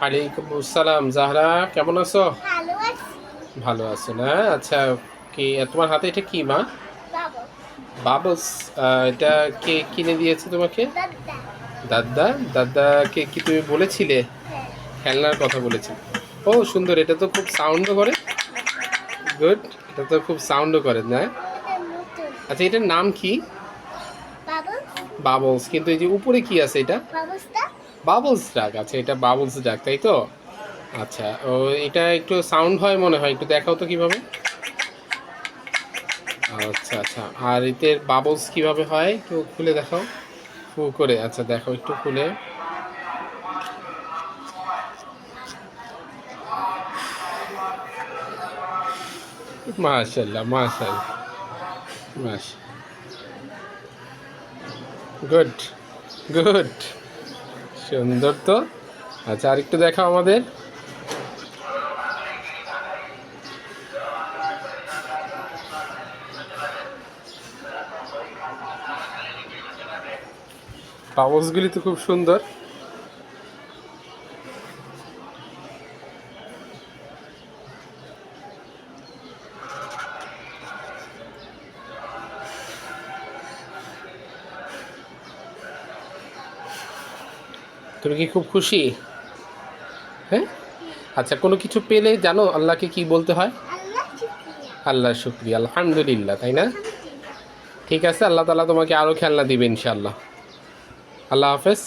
ওয়ালাইকুম আসসালাম জাহরা কেমন আছো? ভালো আছো। না? আচ্ছা কি তোমার হাতে এটা কি মা? বাবু বাবলস এটা কে কিনে দিয়েছে তোমাকে? দাদা। দাদা? দাদাকে কি তুমি বলেছিলে? হ্যাঁ। খেলনার কথা বলেছিলে ও সুন্দর এটা তো খুব সাউন্ডও করে। গুড এটা তো খুব সাউন্ডও করে না? আচ্ছা এটার নাম কি? বাবলস কিন্তু এই যে উপরে কি আছে এটা? বাবলস ডাক আচ্ছা এটা বাবলস ডাক তাই তো? আচ্ছা ও এটা একটু সাউন্ড হয় মনে হয় একটু দেখাও তো কীভাবে? আচ্ছা আচ্ছা আর এতে বাবলস কীভাবে হয় একটু খুলে দেখাও। ফু করে আচ্ছা দেখো একটু খুলে। মাশাল্লাহ মাশাল্লাহ মাশ গুড গুড সুন্দর তো। আচ্ছা আরেকটু দেখাও আমাদের। বাবলসগুলি তো খুব সুন্দর। তুমি কি খুব খুশি? হ্যাঁ? আচ্ছা কোনো কিছু পেলে জানো আল্লাহকে কি বলতে হয়? আল্লাহ শুক্রিয়া। আলহামদুলিল্লাহ তাই না? ঠিক আছে আল্লাহ তালা তোমাকে আরও খেলনা দিবে ইনশাল্লাহ আল্লাহ হাফেজ।